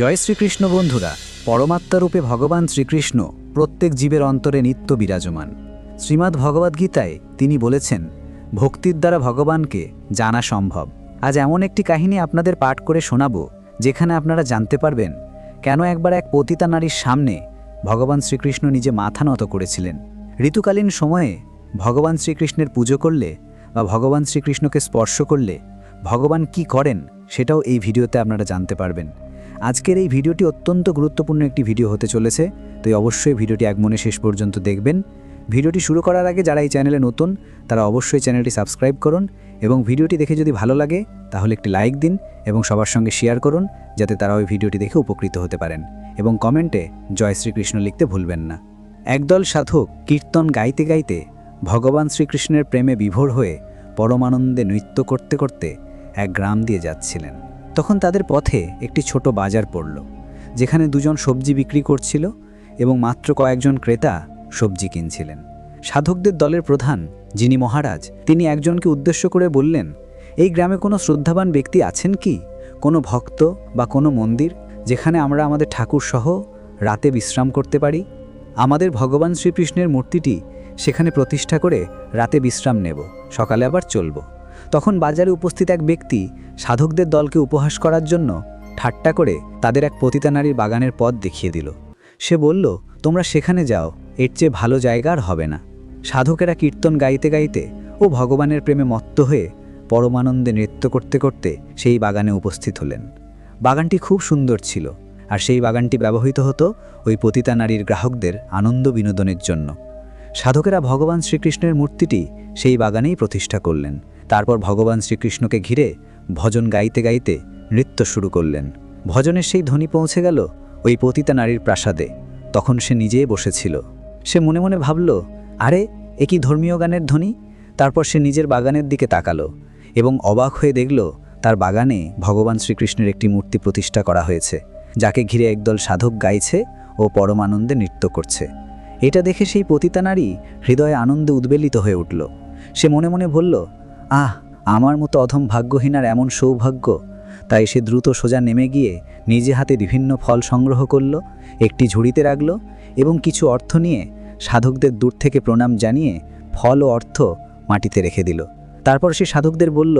জয় শ্রীকৃষ্ণ বন্ধুরা পরমাত্মারূপে ভগবান শ্রীকৃষ্ণ প্রত্যেক জীবের অন্তরে নিত্য বিরাজমান। শ্রীমদ্ ভগবদ্গীতায় তিনি বলেছেন, ভক্তির দ্বারা ভগবানকে জানা সম্ভব। আজ এমন একটি কাহিনী আপনাদের পাঠ করে শোনাবো, যেখানে আপনারা জানতে পারবেন, কেন একবার এক পতিতা নারীর সামনে ভগবান শ্রীকৃষ্ণ নিজে মাথা নত করেছিলেন। ঋতুকালীন সময়ে ভগবান শ্রীকৃষ্ণের পুজো করলে বা ভগবান শ্রীকৃষ্ণকে স্পর্শ করলে ভগবান কি করেন, সেটাও এই ভিডিওতে আপনারা জানতে পারবেন। আজকের এই ভিডিওটি অত্যন্ত গুরুত্বপূর্ণ একটি ভিডিও হতে চলেছে, তাই অবশ্যই ভিডিওটি এক মনে শেষ পর্যন্ত দেখবেন। ভিডিওটি শুরু করার আগে যারা এই চ্যানেলে নতুন, তারা অবশ্যই চ্যানেলটি সাবস্ক্রাইব করুন এবং ভিডিওটি দেখে যদি ভালো লাগে, তাহলে একটি লাইক দিন এবং সবার সঙ্গে শেয়ার করুন, যাতে তারা ওই ভিডিওটি দেখে উপকৃত হতে পারেন এবং কমেন্টে জয় শ্রীকৃষ্ণ লিখতে ভুলবেন না। একদল সাধক কীর্তন গাইতে গাইতে ভগবান শ্রীকৃষ্ণের প্রেমে বিভোর হয়ে পরমানন্দে নৃত্য করতে করতে এক গ্রাম দিয়ে যাচ্ছিলেন। তখন তাদের পথে একটি ছোট বাজার পড়ল, যেখানে দুজন সবজি বিক্রি করছিল এবং মাত্র কয়েকজন ক্রেতা সবজি কিনছিলেন। সাধকদের দলের প্রধান, যিনি মহারাজ, তিনি একজনকে উদ্দেশ্য করে বললেন, এই গ্রামে কোনো শ্রদ্ধাবান ব্যক্তি আছেন কি? কোনো ভক্ত বা কোনো মন্দির, যেখানে আমরা আমাদের ঠাকুর সহ রাতে বিশ্রাম করতে পারি? আমাদের ভগবান শ্রীকৃষ্ণের মূর্তিটি সেখানে প্রতিষ্ঠা করে রাতে বিশ্রাম নেব, সকালে আবার চলব। তখন বাজারে উপস্থিত এক ব্যক্তি সাধকদের দলকে উপহাস করার জন্য ঠাট্টা করে তাদের এক পতিতা নারীর বাগানের পথ দেখিয়ে দিল। সে বলল, তোমরা সেখানে যাও, এর চেয়ে ভালো জায়গা আর হবে না। সাধকেরা কীর্তন গাইতে গাইতে ও ভগবানের প্রেমে মত্ত হয়ে পরমানন্দে নৃত্য করতে করতে সেই বাগানে উপস্থিত হলেন। বাগানটি খুব সুন্দর ছিল আর সেই বাগানটি ব্যবহৃত হতো ওই পতিতা নারীর গ্রাহকদের আনন্দ বিনোদনের জন্য। সাধকেরা ভগবান শ্রীকৃষ্ণের মূর্তিটি সেই বাগানেই প্রতিষ্ঠা করলেন। তারপর ভগবান শ্রীকৃষ্ণকে ঘিরে ভজন গাইতে গাইতে নৃত্য শুরু করলেন। ভজনের সেই ধ্বনি পৌঁছে গেল ওই পতিতা নারীর প্রাসাদে। তখন সে নিজেই বসেছিল। সে মনে মনে ভাবল, আরে, এ কি ধর্মীয় গানের ধ্বনি? তারপর সে নিজের বাগানের দিকে তাকালো এবং অবাক হয়ে দেখল, তার বাগানে ভগবান শ্রীকৃষ্ণের একটি মূর্তি প্রতিষ্ঠা করা হয়েছে, যাকে ঘিরে একদল সাধক গাইছে ও পরমানন্দে নৃত্য করছে। এটা দেখে সেই পতিতা নারী হৃদয়ে আনন্দে উদ্বেলিত হয়ে উঠল। সে মনে মনে বলল আহ, আমার মতো অধম ভাগ্যহীনার এমন সৌভাগ্য। তাই সে দ্রুত সোজা নেমে গিয়ে নিজে হাতে বিভিন্ন ফল সংগ্রহ করল, একটি ঝুড়িতে রাখল এবং কিছু অর্থ নিয়ে সাধকদের দূর থেকে প্রণাম জানিয়ে ফল ও অর্থ মাটিতে রেখে দিল। তারপর সে সাধকদের বলল,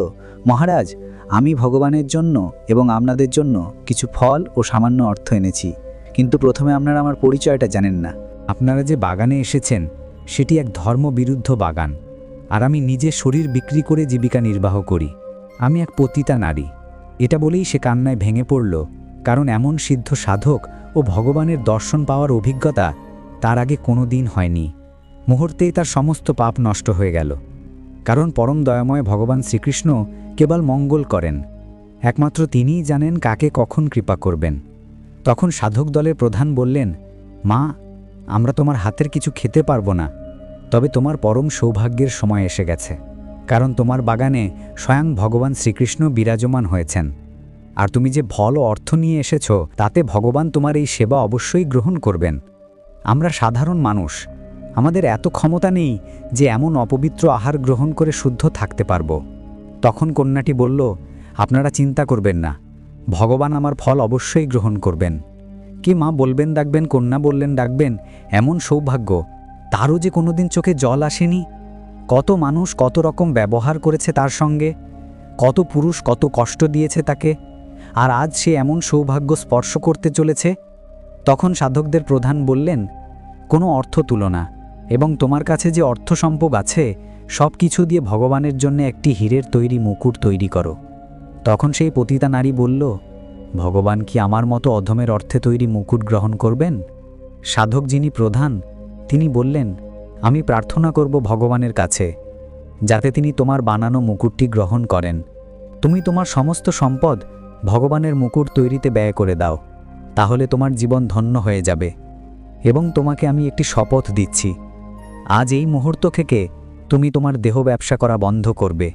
মহারাজ, আমি ভগবানের জন্য এবং আপনাদের জন্য কিছু ফল ও সামান্য অর্থ এনেছি, কিন্তু প্রথমে আপনারা আমার পরিচয়টা জানেন না। আপনারা যে বাগানে এসেছেন, সেটি এক ধর্মবিরুদ্ধ বাগান। আর আমি নিজে শরীর বিক্রি করে জীবিকা নির্বাহ করি। আমি এক পতিতা নারী। এটা বলেই সে কান্নায় ভেঙে পড়ল, কারণ এমন সিদ্ধ সাধক ও ভগবানের দর্শন পাওয়ার অভিজ্ঞতা তার আগে কোনো দিন হয়নি। মুহূর্তেই তার সমস্ত পাপ নষ্ট হয়ে গেল। কারণ পরম দয়াময় ভগবান শ্রীকৃষ্ণ কেবল মঙ্গল করেন। একমাত্র তিনিই জানেন কাকে কখন কৃপা করবেন। তখন সাধক দলের প্রধান বললেন, মা, আমরা তোমার হাতের কিছু খেতে পারব না। তবে তোমার পরম সৌভাগ্যের সময় এসে গেছে, কারণ তোমার বাগানে স্বয়ং ভগবান শ্রীকৃষ্ণ বিরাজমান হয়েছেন। আর তুমি যে ও অর্থ নিয়ে এসেছ, তাতে ভগবান তোমার এই সেবা অবশ্যই গ্রহণ করবেন। আমরা সাধারণ মানুষ, আমাদের এত ক্ষমতা নেই যে এমন অপবিত্র আহার গ্রহণ করে শুদ্ধ থাকতে পারব। তখন কন্যাটি বলল, আপনারা চিন্তা করবেন না, ভগবান আমার ফল অবশ্যই গ্রহণ করবেন। কি মা বলবেন, ডাকবেন, কন্যা বললেন, ডাকবেন, এমন সৌভাগ্য তারও যে কোনোদিন চোখে জল আসেনি? কত মানুষ কত রকম ব্যবহার করেছে তার সঙ্গে? কত পুরুষ কত কষ্ট দিয়েছে তাকে? আর আজ সে এমন সৌভাগ্য স্পর্শ করতে চলেছে? তখন সাধকদের প্রধান বললেন, কোনো অর্থ তুলনা এবং তোমার কাছে যে অর্থ সম্ভব আছে, সব কিছু দিয়ে ভগবানের জন্য একটি হীরের তৈরি মুকুট তৈরি করো। তখন সেই পতিতা নারী বলল, ভগবান কি আমার মতো অধমের অর্থে তৈরি মুকুট গ্রহণ করবেন? সাধক যিনি প্রধান তিনি বললেন, আমি প্রার্থনা করব ভগবানের কাছে, যাতে তিনি তোমার বানানো মুকুটটি গ্রহণ করেন। তুমি তোমার সমস্ত সম্পদ ভগবানের মুকুট তৈরিতে ব্যয় করে দাও, তাহলে তোমার জীবন ধন্য হয়ে যাবে এবং তোমাকে আমি একটি শপথ দিচ্ছি। আজ এই মুহূর্ত থেকে তুমি তোমার দেহ ব্যবসা করা বন্ধ করবে।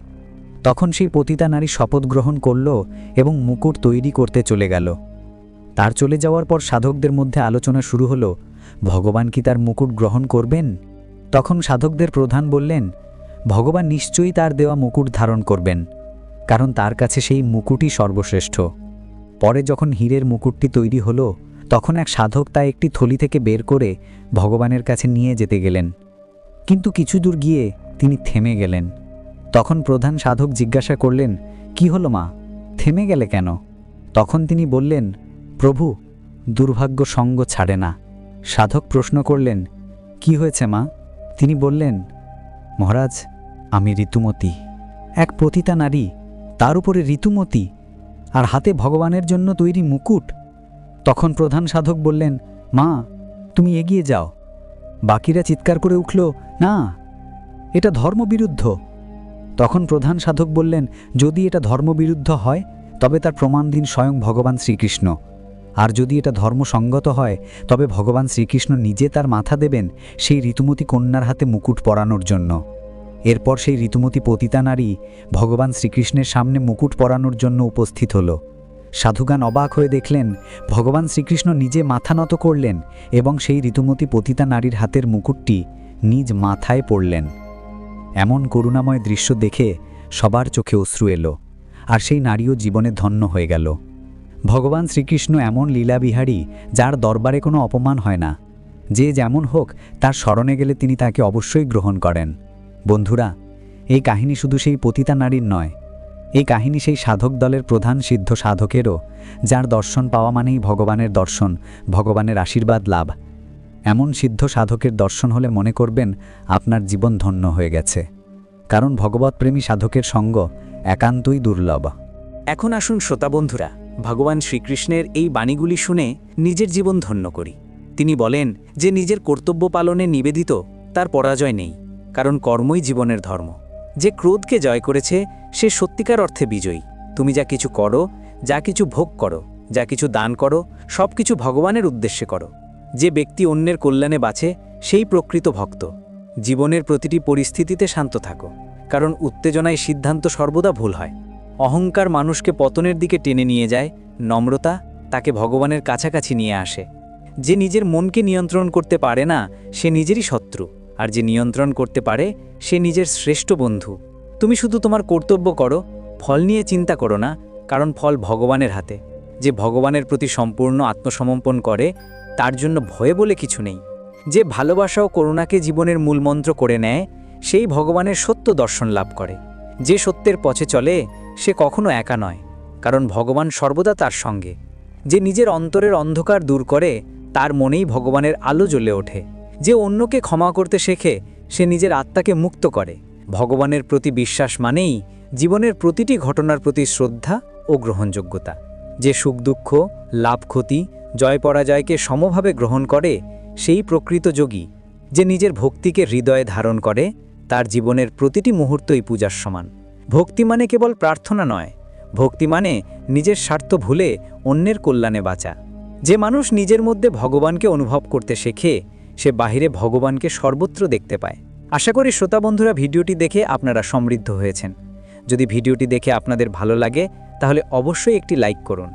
তখন সেই পতিতা নারী শপথ গ্রহণ করল এবং মুকুট তৈরি করতে চলে গেল। তার চলে যাওয়ার পর সাধকদের মধ্যে আলোচনা শুরু হলো ভগবান কি তার মুকুট গ্রহণ করবেন? তখন সাধকদের প্রধান বললেন, ভগবান নিশ্চয়ই তার দেওয়া মুকুট ধারণ করবেন, কারণ তার কাছে সেই মুকুটই সর্বশ্রেষ্ঠ। পরে যখন হীরের মুকুটটি তৈরি হলো, তখন এক সাধক তা একটি থলি থেকে বের করে ভগবানের কাছে নিয়ে যেতে গেলেন। কিন্তু কিছু দূর গিয়ে তিনি থেমে গেলেন। তখন প্রধান সাধক জিজ্ঞাসা করলেন, কি হলো মা? থেমে গেলে কেন? তখন তিনি বললেন, প্রভু, দুর্ভাগ্য সঙ্গ ছাড়ে না। সাধক প্রশ্ন করলেন, কি হয়েছে মা? তিনি বললেন, মহারাজ, আমি ঋতুমতী। এক পতিতা নারী, তার উপরে ঋতুমতী, আর হাতে ভগবানের জন্য তৈরি মুকুট। তখন প্রধান সাধক বললেন, মা, তুমি এগিয়ে যাও। বাকিরা চিৎকার করে উঠল, না, এটা ধর্মবিরুদ্ধ। তখন প্রধান সাধক বললেন, যদি এটা ধর্মবিরুদ্ধ হয়, তবে তার প্রমাণ দিন স্বয়ং ভগবান শ্রীকৃষ্ণ। আর যদি এটা ধর্মসঙ্গত হয়, তবে ভগবান শ্রীকৃষ্ণ নিজে তার মাথা দেবেন সেই ঋতুমতী কন্যার হাতে মুকুট পরানোর জন্য। এরপর সেই ঋতুমতী পতিতা নারী ভগবান শ্রীকৃষ্ণের সামনে মুকুট পরানোর জন্য উপস্থিত হল। সাধুগান অবাক হয়ে দেখলেন, ভগবান শ্রীকৃষ্ণ নিজে মাথা নত করলেন এবং সেই ঋতুমতী পতিতা নারীর হাতের মুকুটটি নিজ মাথায় পড়লেন। এমন করুণাময় দৃশ্য দেখে সবার চোখে অশ্রু এলো, আর সেই নারীও জীবনে ধন্য হয়ে গেল। ভগবান শ্রীকৃষ্ণ এমন লীলাবিহারী যার দরবারে কোনো অপমান হয় না। যে যেমন হোক, তার স্মরণে গেলে তিনি তাকে অবশ্যই গ্রহণ করেন। বন্ধুরা, এই কাহিনী শুধু সেই পতিতা নারীর নয়, এই কাহিনী সেই সাধক দলের প্রধান সিদ্ধ সাধকেরও, যার দর্শন পাওয়া মানেই ভগবানের দর্শন, ভগবানের আশীর্বাদ লাভ। এমন সিদ্ধ সাধকের দর্শন হলে মনে করবেন, আপনার জীবন ধন্য হয়ে গেছে। কারণ ভগবৎপ্রেমী সাধকের সঙ্গ একান্তই দুর্লভ। এখন আসুন শ্রোতা বন্ধুরা ভগবান শ্রীকৃষ্ণের এই বাণীগুলি শুনে নিজের জীবন ধন্য করি। তিনি বলেন যে নিজের কর্তব্য পালনে নিবেদিত, তার পরাজয় নেই, কারণ কর্মই জীবনের ধর্ম। যে ক্রোধকে জয় করেছে, সে সত্যিকার অর্থে বিজয়ী। তুমি যা কিছু করো, যা কিছু ভোগ করো, যা কিছু দান করো, সব কিছু ভগবানের উদ্দেশ্যে করো। যে ব্যক্তি অন্যের কল্যাণে বাঁচে, সেই প্রকৃত ভক্ত। জীবনের প্রতিটি পরিস্থিতিতে শান্ত থাকো, কারণ উত্তেজনায় সিদ্ধান্ত সর্বদা ভুল হয়। অহংকার মানুষকে পতনের দিকে টেনে নিয়ে যায়, নম্রতা তাকে ভগবানের কাছাকাছি নিয়ে আসে। যে নিজের মনকে নিয়ন্ত্রণ করতে পারে না, সে নিজেরই শত্রু, আর যে নিয়ন্ত্রণ করতে পারে, সে নিজের শ্রেষ্ঠ বন্ধু। তুমি শুধু তোমার কর্তব্য করো, ফল নিয়ে চিন্তা করো না, কারণ ফল ভগবানের হাতে। যে ভগবানের প্রতি সম্পূর্ণ আত্মসমর্পণ করে, তার জন্য ভয়ে বলে কিছু নেই। যে ভালোবাসা ও করুণাকে জীবনের মূলমন্ত্র করে নেয়, সেই ভগবানের সত্য দর্শন লাভ করে। যে সত্যের পথে চলে, সে কখনো একা নয়, কারণ ভগবান সর্বদা তার সঙ্গে। যে নিজের অন্তরের অন্ধকার দূর করে, তার মনেই ভগবানের আলো জ্বলে ওঠে। যে অন্যকে ক্ষমা করতে শেখে, সে নিজের আত্মাকে মুক্ত করে। ভগবানের প্রতি বিশ্বাস মানেই জীবনের প্রতিটি ঘটনার প্রতি শ্রদ্ধা ও গ্রহণযোগ্যতা। যে সুখ দুঃখ, লাভ ক্ষতি, জয় পরাজয়কে সমভাবে গ্রহণ করে, সেই প্রকৃত যোগী। যে নিজের ভক্তিকে হৃদয়ে ধারণ করে তার জীবনের প্রতিটি মুহূর্তই পূজার সমান। ভক্তি মানে কেবল প্রার্থনা নয়, ভক্তি মানে নিজের স্বার্থ ভুলে অন্যের কল্যাণে বাঁচা। যে মানুষ নিজের মধ্যে ভগবানকে অনুভব করতে শেখে, সে বাহিরে ভগবানকে সর্বত্র দেখতে পায়। আশা করি শ্রোতা বন্ধুরা ভিডিওটি দেখে আপনারা সমৃদ্ধ হয়েছেন। যদি ভিডিওটি দেখে আপনাদের ভালো লাগে, তাহলে অবশ্যই একটি লাইক করুন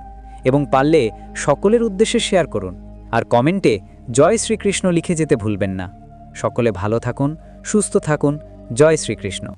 এবং পারলে সকলের উদ্দেশ্যে শেয়ার করুন। আর কমেন্টে জয় শ্রীকৃষ্ণ লিখে যেতে ভুলবেন না। সকলে ভালো থাকুন সুস্থ থাকুন। জয় শ্রীকৃষ্ণ।